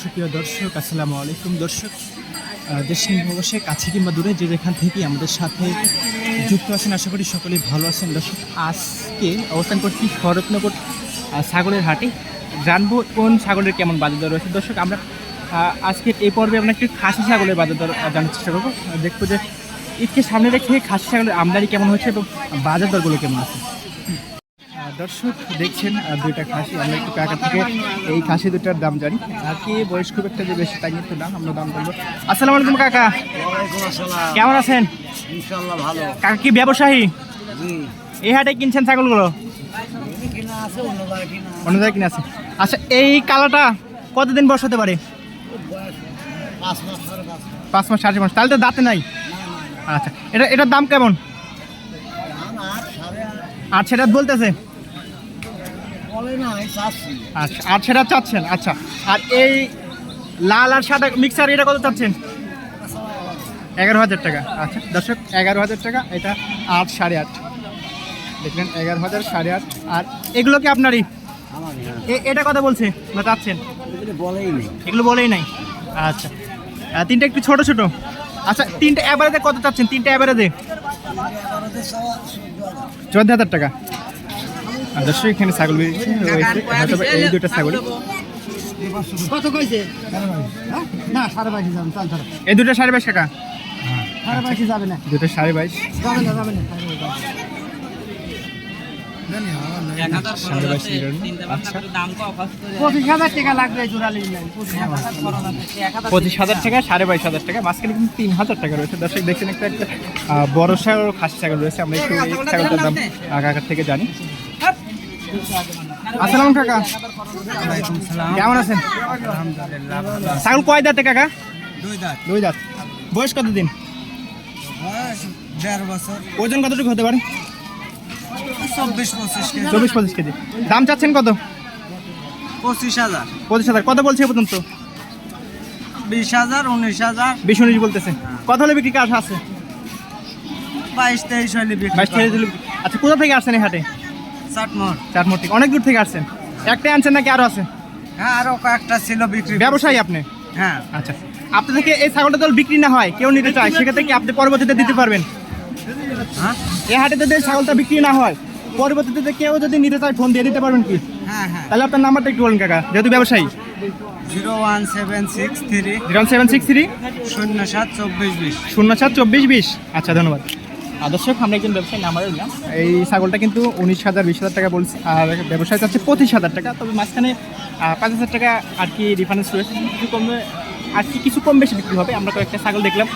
সুপ্রিয় দর্শক, আসসালামু আলাইকুম। দর্শক দেশ কিংবা কাছে কিংবা দূরে যে যেখান থেকে আমাদের সাথে যুক্ত আছেন, আশা করি সকলেই ভালো আছেন। দর্শক, আজকে অবস্থান করছি শরৎনগর ছাগলের হাটে। জানব কোন ছাগলের কেমন বাজার দর রয়েছে। দর্শক, আমরা আজকের এই পর্বে আমরা একটু খাসি ছাগলের বাজার দর জানার চেষ্টা করব। দেখব যে ঈদকে সামনে রেখে খাসি ছাগলের আমদানি কেমন হয়েছে এবং বাজার দরগুলো কেমন আছে। দর্শক দেখছেন দুইটা খাসি। আমরা একটু কাকা থেকে এই খাসি দুটার দাম জানি। আর কি বয়স খুব একটা যে বেশি তাই কিন্তু না আমরা দাম বলব। আসসালামু আলাইকুম কাকা। কেমন আছেন? কাকা কি ব্যবসায়ী? এই হাটে কিনছেন ছাগলগুলো? অন্য জায়গায় কিনা আছে। আচ্ছা এই কালাটা কতদিন বয়স হতে পারে? পাঁচ মাস সাড়ে পাঁচ মাস। তাহলে তো দাঁতে নাই? আচ্ছা এটা এটার দাম কেমন? আট সেটা বলতেছে। আচ্ছা আট সেটা চাচ্ছেন? আচ্ছা আর এই লাল আর সাদা মিক্সার এটা কত চাচ্ছেন? এগারো হাজার টাকা। আচ্ছা দর্শক এগারো হাজার টাকা এটা আট সাড়ে আট। দেখলেন এগারো হাজার সাড়ে আট। আর এগুলো কি আপনারই? এ- এটা কথা বলছে না চাচ্ছেন? এগুলো বলেই নেই। এগুলো বলেই নাই। আচ্ছা তিনটা একটু ছোট ছোট। আচ্ছা তিনটা অ্যাভারেজে কত চাচ্ছেন? তিনটা অ্যাভারেজে চোদ্দ হাজার। টাকা। আর দর্শক এখানে ছাগল বেরিয়েছে রয়েছে হয়তো এই দুটো ছাগল কত কইছে? না সাড়ে বাইশে যাবেন চল চল। এই দুটো সাড়ে বাইশ টাকা? সাড়ে বাইশে যাবে না। দুটো সাড়ে বাইশ। যাবে না যাবে না সাড়ে বাইশ নিরানব্বই। আচ্ছা। পঁচিশ হাজার টাকা লাগবে পঁচিশ হাজার টাকা সাড়ে বাইশ হাজার টাকা। মাঝখানে কিন্তু তিন হাজার টাকা রয়েছে। দর্শক দেখছেন একটা একটা বড় ও খাসি ছাগল রয়েছে। আমরা একটু এই ছাগলটার দাম কাকার থেকে জানি। আসসালাম কাকা। কেমন আছেন? ছাগল কয় দাঁতে কাকা? দুই দাঁত। দুই দাঁত বয়স কত দিন দেড় বছর ওজন কতটুকু হতে পারে? চব্বিশ পঁচিশ চব্বিশ পঁচিশ কেজি। দাম চাচ্ছেন কত? পঁচিশ হাজার। পঁচিশ হাজার কত বলছে পর্যন্ত? বিশ হাজার উনিশ হাজার বিশ উনিশ বলতেছে। কত হলে বিক্রি কাজ আছে? বাইশ তেইশ হলে বাইশ তেইশ আচ্ছা কোথা থেকে আসছেন এই হাটে? চাটমোহর। চারমোর থেকে। অনেক দূর থেকে আসছেন। একটাই আনছেন নাকি আরও আছে? হ্যাঁ আরও কয়েকটা ছিল বিক্রি ব্যবসায়ী আপনি? হ্যাঁ। আচ্ছা। আপনি থেকে এই ছাগলটা যদি বিক্রি না হয় কেউ নিতে চায় সেক্ষেত্রে কি আপনি পরবর্তীতে দিতে পারবেন? হ্যাঁ? এই হাটে যদি ছাগলটা বিক্রি না হয় পরবর্তীতে কেউ যদি নিতে চায় ফোন দিয়ে দিতে পারবেন কি? হ্যাঁ হ্যাঁ। তাহলে আপনার নাম্বারটা একটু বলুন কাকা। যেহেতু ব্যবসায়ী। Zero one seven six three zero seven six three শূন্য সাত চব্বিশ বিশ। শূন্য সাত চব্বিশ বিশ। আচ্ছা ধন্যবাদ। দর্শক আমরা একজন ব্যবসায়ী নাম্বার দিলাম এই ছাগলটা কিন্তু উনিশ হাজার, বিশ হাজার টাকা বলছে, আর ব্যবসায় চাচ্ছে পঁচিশ হাজার টাকা। তবে মাঝখানে পাঁচ হাজার টাকা আর কি ডিফারেন্স রয়েছে, কিছু কমে আর কি কিছু কম বেশি বিক্রি হবে। আমরা কয়েকটা ছাগল দেখলাম।